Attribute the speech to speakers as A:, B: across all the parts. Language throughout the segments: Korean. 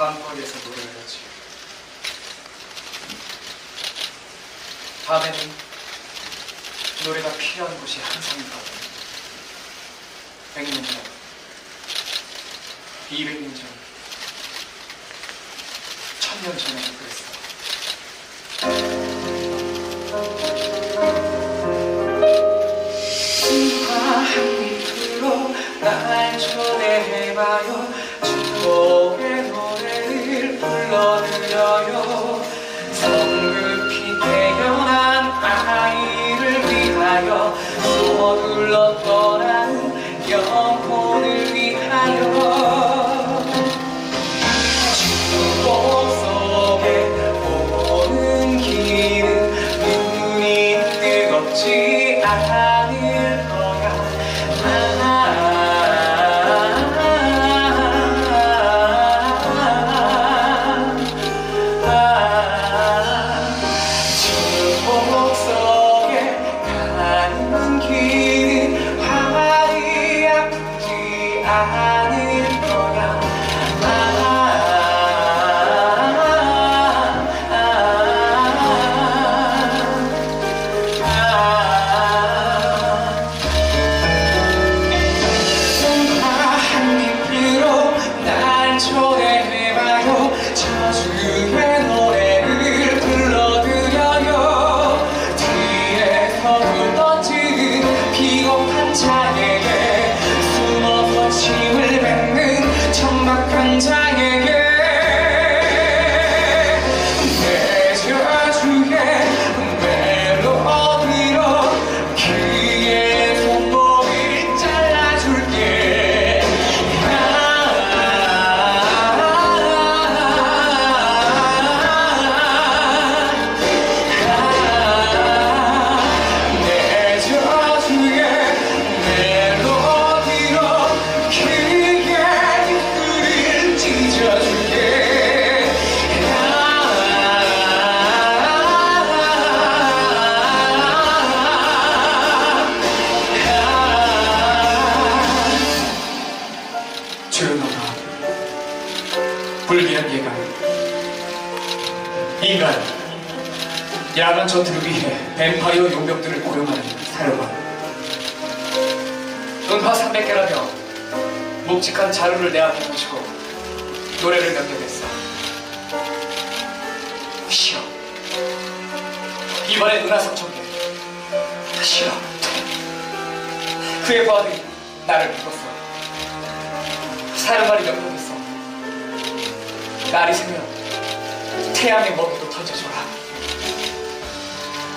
A: 밤거리에서 노래를 하지. 밤에는 노래가 필요한 곳이 항상 있거든. 100년 전, 200년 전, 1000년 전에도 그랬어. 한 입으로 날 초대해봐요 불길한 예감. 인간 야간 전투를 위해 뱀파이어 용병들을 고용하는 사령관. 은화 300개라며 묵직한 자루를 내 앞에 펼치고 노래를 명령했어. 쉬어. 이번엔 은하 3천개 쉬어 그의 부하들이 나를 믿었어. 사령관이 명령했어 날이 새면 태양의 먹이도 던져줘라.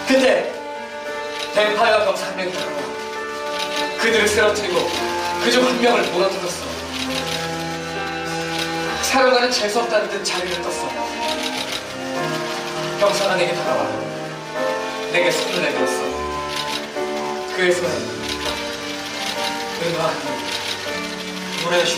A: 근데 뱀파이어 병사 한 명이 들어오고 그들을 쓰러뜨리고 그중 한 명을 무너뜨렸어. 사령관은 재수없다는 듯 자리를 떴어. 병사가 내게 다가와 내게 손을 내밀었어. 그의 손은 은화한 노래해줄